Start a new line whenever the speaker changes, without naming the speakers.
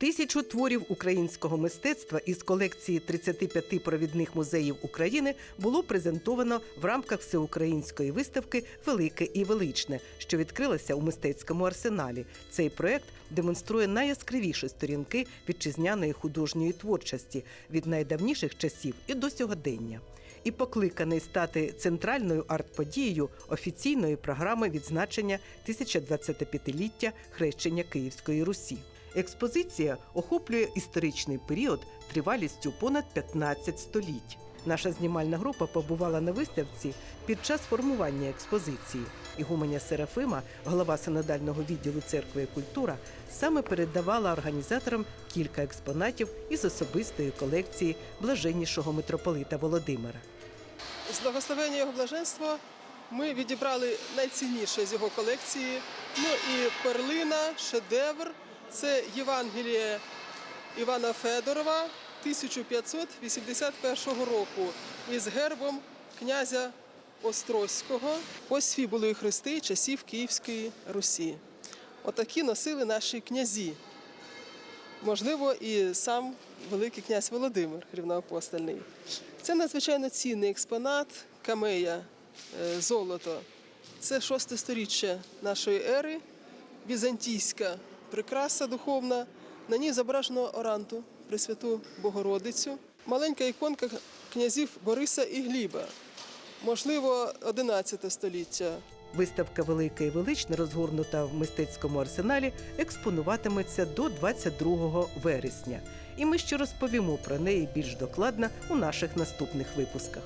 Тисячу творів українського мистецтва із колекції 35 провідних музеїв України було презентовано в рамках всеукраїнської виставки Велике і величне, що відкрилася у мистецькому арсеналі. Цей проект демонструє найяскравіші сторінки вітчизняної художньої творчості від найдавніших часів і до сьогодення. І покликаний стати центральною арт-подією офіційної програми відзначення 1025-ліття хрещення Київської Русі. Експозиція охоплює історичний період тривалістю понад 15 століть. Наша знімальна група побувала на виставці під час формування експозиції. Ігуменя Серафима, голова синодального відділу церкви і культура, саме передавала організаторам кілька експонатів із особистої колекції блаженнішого митрополита Володимира.
З благословення його блаженства ми відібрали найцінніше з його колекції. Ну і перлина, шедевр це Євангеліє Івана Федорова 1581 року із гербом князя Острозького. Ось фібулою хрести часів Київської Русі. Отакі носили наші князі. Можливо, і сам Великий князь Володимир Рівноапостольний. Це надзвичайно цінний експонат камея е, золото. Це шосте сторіччя нашої ери, візантійська прикраса духовна. На ній зображено оранту Пресвяту Богородицю. Маленька іконка князів Бориса і Гліба, можливо, 11 століття.
Виставка Велика і велична, розгорнута в мистецькому арсеналі, експонуватиметься до 22 вересня. І ми ще розповімо про неї більш докладно у наших наступних випусках.